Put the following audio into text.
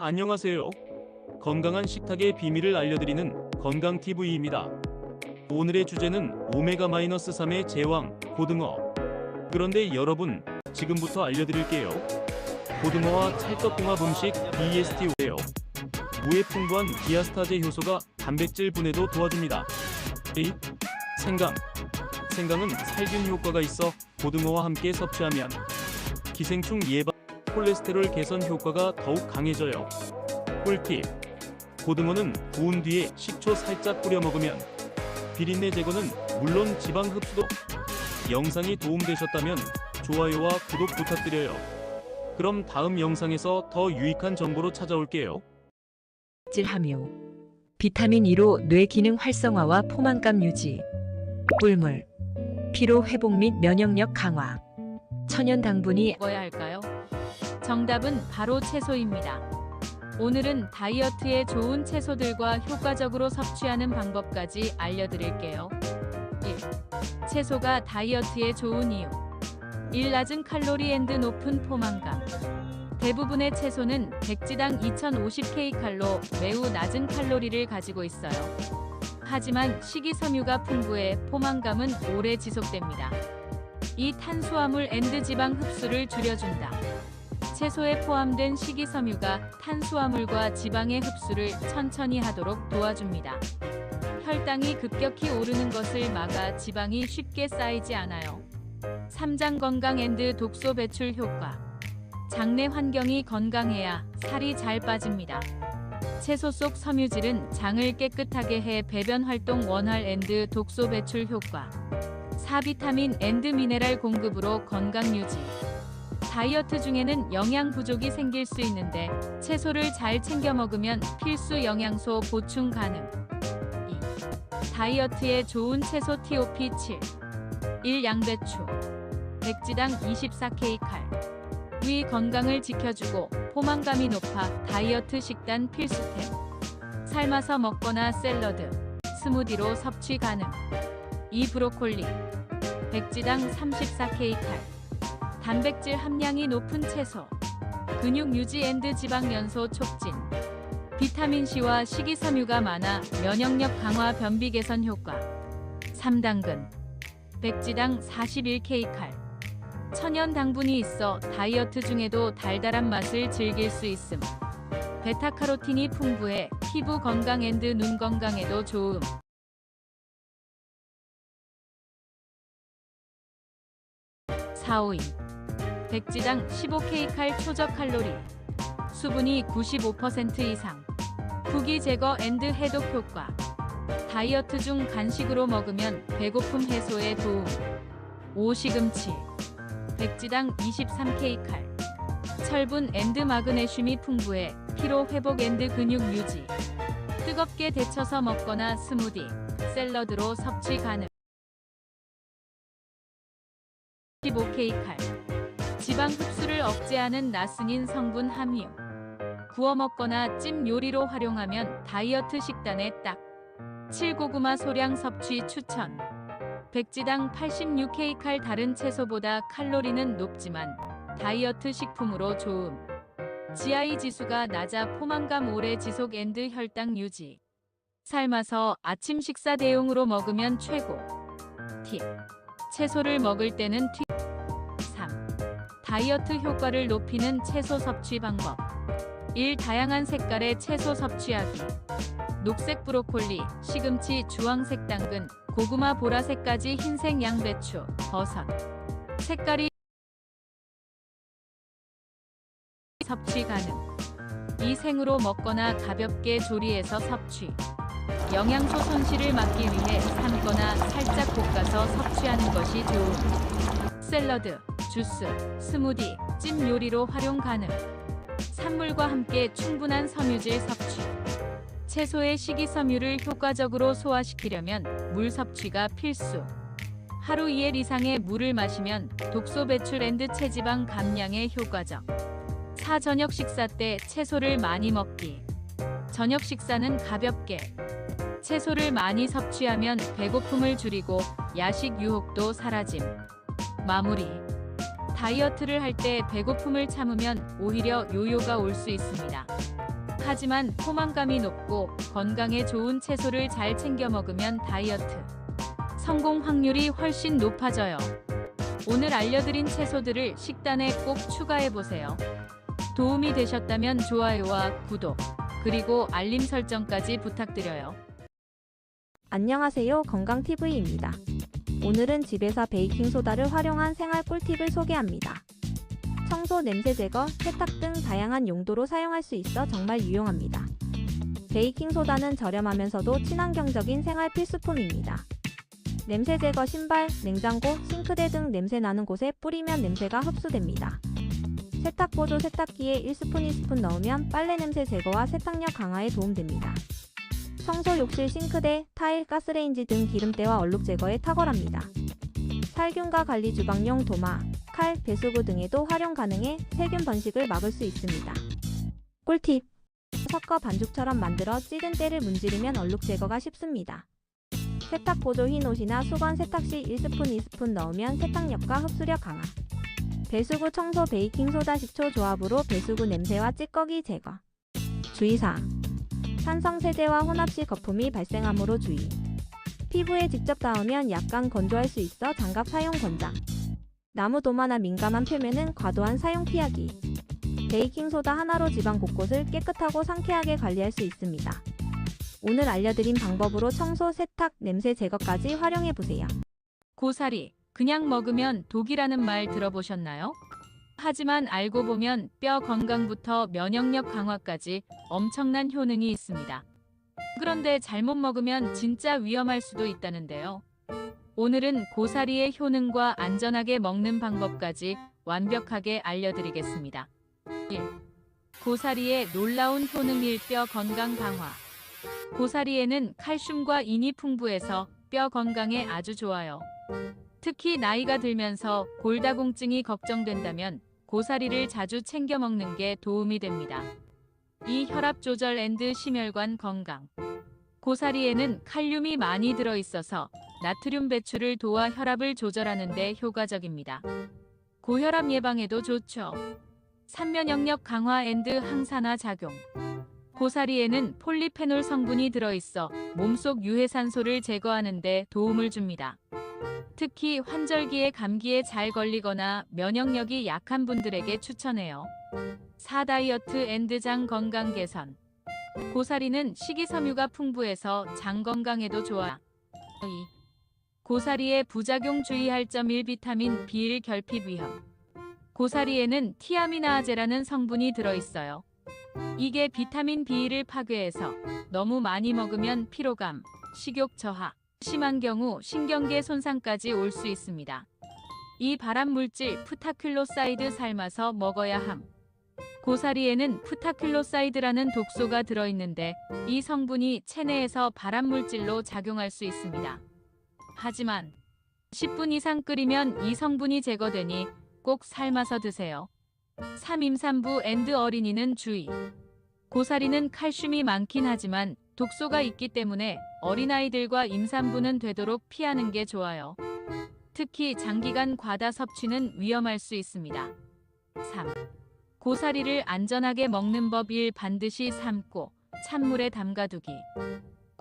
안녕하세요. 건강한 식탁의 비밀을 알려드리는 건강TV입니다. 오늘의 주제는 오메가-3의 제왕, 고등어. 그런데 여러분, 지금부터 알려드릴게요. 고등어와 찰떡궁합 음식 BST예요. 무에 풍부한 디아스타제 효소가 단백질 분해도 도와줍니다. 1. 생강. 생강은 살균 효과가 있어 고등어와 함께 섭취하면 기생충 예방, 콜레스테롤 개선 효과가 더욱 강해져요. 꿀팁. 고등어는 구운 뒤에 식초 살짝 뿌려 먹으면 비린내 제거는 물론 지방 흡수도 영상이 도움되셨다면 좋아요와 구독 부탁드려요. 그럼 다음 영상에서 더 유익한 정보로 찾아올게요. 질함유 비타민 E로 뇌 기능 활성화와 포만감 유지 꿀물 피로 회복 및 면역력 강화 천연 당분이 먹어야 할까요? 정답은 바로 채소입니다. 오늘은 다이어트에 좋은 채소들과 효과적으로 섭취하는 방법까지 알려드릴게요. 1. 채소가 다이어트에 좋은 이유 1. 낮은 칼로리 앤드 높은 포만감 대부분의 채소는 백지당 2050kcal로 매우 낮은 칼로리를 가지고 있어요. 하지만 식이섬유가 풍부해 포만감은 오래 지속됩니다. 이 탄수화물 앤드 지방 흡수를 줄여준다. 채소에 포함된 식이섬유가 탄수화물과 지방의 흡수를 천천히 하도록 도와줍니다. 혈당이 급격히 오르는 것을 막아 지방이 쉽게 쌓이지 않아요. 삼장 건강 앤드 독소 배출 효과. 장내 환경이 건강해야 살이 잘 빠집니다. 채소 속 섬유질은 장을 깨끗하게 해 배변 활동 원활 앤드 독소 배출 효과. 4비타민 앤드 미네랄 공급으로 건강 유지. 다이어트 중에는 영양 부족이 생길 수 있는데 채소를 잘 챙겨 먹으면 필수 영양소 보충 가능. 2. 다이어트에 좋은 채소 TOP7. 1. 양배추. 백지당 24kcal. 위 건강을 지켜주고 포만감이 높아 다이어트 식단 필수템. 삶아서 먹거나 샐러드, 스무디로 섭취 가능. 2. 브로콜리. 백지당 34kcal. 단백질 함량이 높은 채소. 근육 유지 앤드 지방 연소 촉진. 비타민 C와 식이섬유가 많아 면역력 강화 변비 개선 효과. 3당근. 백지당 41kcal. 천연 당분이 있어 다이어트 중에도 달달한 맛을 즐길 수 있음. 베타카로틴이 풍부해 피부 건강 앤드 눈 건강에도 좋음. 4호인 백지당 15kcal 초적 칼로리. 수분이 95% 이상. 부기 제거 앤드 해독 효과. 다이어트 중 간식으로 먹으면 배고픔 해소에 도움. 오시금치. 백지당 23kcal 철분 앤드 마그네슘이 풍부해 피로 회복 앤드 근육 유지. 뜨겁게 데쳐서 먹거나 스무디 샐러드로 섭취 가능. 15kcal 지방 흡수를 억제하는 나스닌 성분 함유 구워 먹거나 찜 요리로 활용하면 다이어트 식단에 딱 7고구마 소량 섭취 추천 백지당 86kcal 다른 채소보다 칼로리는 높지만 다이어트 식품으로 좋음. GI 지수가 낮아 포만감 오래 지속 앤드 혈당 유지. 삶아서 아침 식사 대용으로 먹으면 최고. 팁. 채소를 먹을 때는 튀. 3. 다이어트 효과를 높이는 채소 섭취 방법. 1. 다양한 색깔의 채소 섭취하기. 녹색 브로콜리, 시금치, 주황색 당근, 고구마 보라색까지 흰색 양배추, 버섯. 색깔이 섭취 가능. 이 생으로 먹거나 가볍게 조리해서 섭취. 영양소 손실을 막기 위해 삶거나 살짝 볶아서 섭취하는 것이 좋음. 샐러드, 주스, 스무디, 찜 요리로 활용 가능. 산물과 함께 충분한 섬유질 섭취. 채소의 식이섬유를 효과적으로 소화시키려면 물 섭취가 필수. 하루 2일 이상의 물을 마시면 독소 배출 앤드 체지방 감량에 효과적. 사 저녁 식사 때 채소를 많이 먹기. 저녁 식사는 가볍게. 채소를 많이 섭취하면 배고픔을 줄이고 야식 유혹도 사라짐. 마무리. 다이어트를 할 때 배고픔을 참으면 오히려 요요가 올 수 있습니다. 하지만 포만감이 높고 건강에 좋은 채소를 잘 챙겨 먹으면 다이어트 성공 확률이 훨씬 높아져요. 오늘 알려드린 채소들을 식단에 꼭 추가해 보세요. 도움이 되셨다면 좋아요와 구독, 그리고 알림 설정까지 부탁드려요. 안녕하세요. 건강TV입니다. 오늘은 집에서 베이킹소다를 활용한 생활 꿀팁을 소개합니다. 청소, 냄새 제거, 세탁 등 다양한 용도로 사용할 수 있어 정말 유용합니다. 베이킹소다는 저렴하면서도 친환경적인 생활 필수품입니다. 냄새 제거 신발, 냉장고, 싱크대 등 냄새 나는 곳에 뿌리면 냄새가 흡수됩니다. 세탁 보조 세탁기에 1스푼 2스푼 넣으면 빨래 냄새 제거와 세탁력 강화에 도움됩니다. 청소 욕실 싱크대, 타일, 가스레인지 등 기름때와 얼룩 제거에 탁월합니다. 살균과 관리 주방용 도마, 칼, 배수구 등에도 활용 가능해 세균 번식을 막을 수 있습니다. 꿀팁! 섞어 반죽처럼 만들어 찌든 때를 문지르면 얼룩 제거가 쉽습니다. 세탁 보조 흰 옷이나 수건 세탁 시 1스푼 2스푼 넣으면 세탁력과 흡수력 강화. 배수구 청소 베이킹 소다 식초 조합으로 배수구 냄새와 찌꺼기 제거. 주의사항 산성 세제와 혼합 시 거품이 발생하므로 주의. 피부에 직접 닿으면 약간 건조할 수 있어 장갑 사용 권장. 나무 도마나 민감한 표면은 과도한 사용 피하기. 베이킹 소다 하나로 집안 곳곳을 깨끗하고 상쾌하게 관리할 수 있습니다. 오늘 알려드린 방법으로 청소, 세탁, 냄새 제거까지 활용해 보세요. 고사리, 그냥 먹으면 독이라는 말 들어보셨나요? 하지만 알고 보면 뼈 건강부터 면역력 강화까지 엄청난 효능이 있습니다. 그런데 잘못 먹으면 진짜 위험할 수도 있다는데요. 오늘은 고사리의 효능과 안전하게 먹는 방법까지 완벽하게 알려드리겠습니다. 1. 고사리의 놀라운 효능 1. 뼈 건강 강화. 고사리에는 칼슘과 인이 풍부해서 뼈 건강에 아주 좋아요. 특히 나이가 들면서 골다공증이 걱정된다면 고사리를 자주 챙겨 먹는 게 도움이 됩니다. 이 혈압 조절 앤드 심혈관 건강. 고사리에는 칼륨이 많이 들어 있어서 나트륨 배출을 도와 혈압을 조절하는 데 효과적입니다. 고혈압 예방에도 좋죠. 산면역력 강화 앤드 항산화 작용. 고사리에는 폴리페놀 성분이 들어 있어 몸속 유해산소를 제거하는 데 도움을 줍니다. 특히 환절기에 감기에 잘 걸리거나 면역력이 약한 분들에게 추천해요. 4. 다이어트 앤드 장 건강 개선. 고사리는 식이섬유가 풍부해서 장 건강에도 좋아. 2. 고사리의 부작용 주의할 점 1. 비타민 B1 결핍 위험. 고사리에는 티아미나아제라는 성분이 들어 있어요. 이게 비타민 B1을 파괴해서 너무 많이 먹으면 피로감, 식욕 저하, 심한 경우 신경계 손상까지 올 수 있습니다. 이 발암 물질 푸타클로사이드 삶아서 먹어야 함. 고사리에는 푸타클로사이드라는 독소가 들어있는데 이 성분이 체내에서 발암 물질로 작용할 수 있습니다. 하지만 10분 이상 끓이면 이 성분이 제거되니 꼭 삶아서 드세요. 3. 임산부 앤드 어린이는 주의. 고사리는 칼슘이 많긴 하지만 독소가 있기 때문에 어린아이들과 임산부는 되도록 피하는 게 좋아요. 특히 장기간 과다 섭취는 위험할 수 있습니다. 3. 고사리를 안전하게 먹는 법 1. 반드시 삶고 찬물에 담가두기.